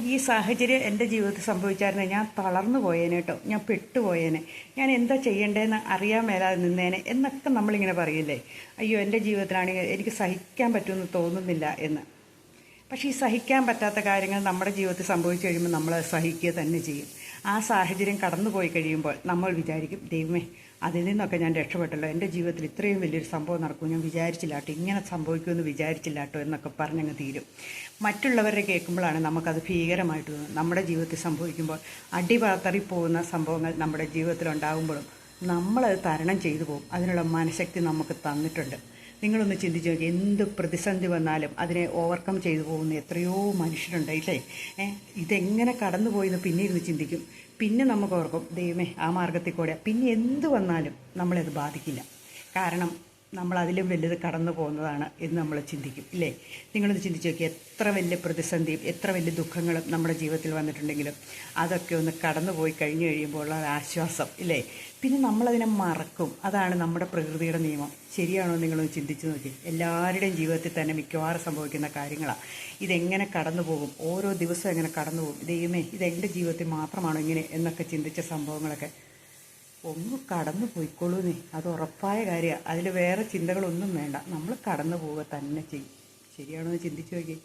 ഈ സാഹചര്യം എന്റെ ജീവിതത്തിൽ സംഭവിച്ചായിരുന്നു. ഞാൻ തളർന്നു പോയേനെ കേട്ടോ. ഞാൻ പെട്ടുപോയേനെ. ഞാൻ എന്താ ചെയ്യേണ്ടതെന്ന് അറിയാൻ മേലാതെ നിന്നേനെ എന്നൊക്കെ നമ്മളിങ്ങനെ പറയില്ലേ? അയ്യോ എന്റെ ജീവിതത്തിലാണെങ്കിൽ എനിക്ക് സഹിക്കാൻ പറ്റുമെന്ന് തോന്നുന്നില്ല എന്ന്. പക്ഷേ ഈ സഹിക്കാൻ പറ്റാത്ത കാര്യങ്ങൾ നമ്മുടെ ജീവിതത്തിൽ സംഭവിച്ചു കഴിയുമ്പോൾ നമ്മൾ സഹിക്കുക തന്നെ ചെയ്യും. ആ സാഹചര്യം കടന്നുപോയി കഴിയുമ്പോൾ നമ്മൾ വിചാരിക്കും ദൈവമേ അതിൽ നിന്നൊക്കെ ഞാൻ രക്ഷപ്പെട്ടല്ലോ. എന്റെ ജീവിതത്തിൽ ഇത്രയും വലിയൊരു സംഭവം നടക്കും ഞാൻ വിചാരിച്ചില്ല കേട്ടോ ഇങ്ങനെ സംഭവിക്കുമെന്ന് വിചാരിച്ചില്ല കേട്ടോ എന്നൊക്കെ പറഞ്ഞങ്ങ് തീരും. മറ്റുള്ളവരെ കേൾക്കുമ്പോഴാണ് നമുക്കത് ഭീകരമായിട്ട് തോന്നുന്നത് നമ്മുടെ ജീവിതത്തിൽ സംഭവിക്കുമ്പോൾ അടിപാത്തറി പോകുന്ന സംഭവങ്ങൾ നമ്മുടെ ജീവിതത്തിൽ ഉണ്ടാകുമ്പോഴും നമ്മളത് തരണം ചെയ്തു പോകും. അതിനുള്ള മനഃശക്തി നമുക്ക് തന്നിട്ടുണ്ട്. നിങ്ങളൊന്ന് ചിന്തിച്ച് നോക്കി എന്ത് പ്രതിസന്ധി വന്നാലും അതിനെ ഓവർകം ചെയ്തു പോകുന്ന എത്രയോ മനുഷ്യരുണ്ട് ഇല്ലേ ഇതെങ്ങനെ കടന്നുപോയി എന്ന് പിന്നെ ഇരുന്ന് ചിന്തിക്കും. പിന്നെ നമുക്ക് ഓർക്കും ദൈവമേ ആ മാർഗത്തിൽ കൂടെ. പിന്നെ എന്ത് വന്നാലും നമ്മളത് ബാധിക്കില്ല. കാരണം നമ്മൾ അതിലും വലുത് കടന്നു പോകുന്നതാണ് എന്ന് നമ്മൾ ചിന്തിക്കും ഇല്ലേ? നിങ്ങളൊന്ന് ചിന്തിച്ച് നോക്കി എത്ര വലിയ പ്രതിസന്ധിയും എത്ര വലിയ ദുഃഖങ്ങളും നമ്മുടെ ജീവിതത്തിൽ വന്നിട്ടുണ്ടെങ്കിലും അതൊക്കെ ഒന്ന് കടന്നു പോയി കഴിഞ്ഞു കഴിയുമ്പോൾ ഉള്ള ആശ്വാസം ഇല്ലേ? പിന്നെ നമ്മളതിനെ മറക്കും. അതാണ് നമ്മുടെ പ്രകൃതിയുടെ നിയമം. ശരിയാണോ നിങ്ങളൊന്ന് ചിന്തിച്ച് നോക്കി? എല്ലാവരുടെയും ജീവിതത്തിൽ തന്നെ മിക്കവാറും സംഭവിക്കുന്ന കാര്യങ്ങളാണ് ഇതെങ്ങനെ കടന്നു പോകും? ഓരോ ദിവസവും എങ്ങനെ കടന്നു പോകും? ദൈവമേ ഇതെന്റെ ജീവിതത്തിൽ മാത്രമാണോ ഇങ്ങനെ എന്നൊക്കെ ചിന്തിച്ച സംഭവങ്ങളൊക്കെ ഒന്ന് കടന്നു പോയിക്കോളൂന്നേ. അത് ഉറപ്പായ കാര്യമാണ് അതിൽ വേറെ ചിന്തകളൊന്നും വേണ്ട. നമ്മൾ കടന്നു പോവുക തന്നെ ചെയ്യും. ശരിയാണോ എന്ന് ചിന്തിച്ചു നോക്കി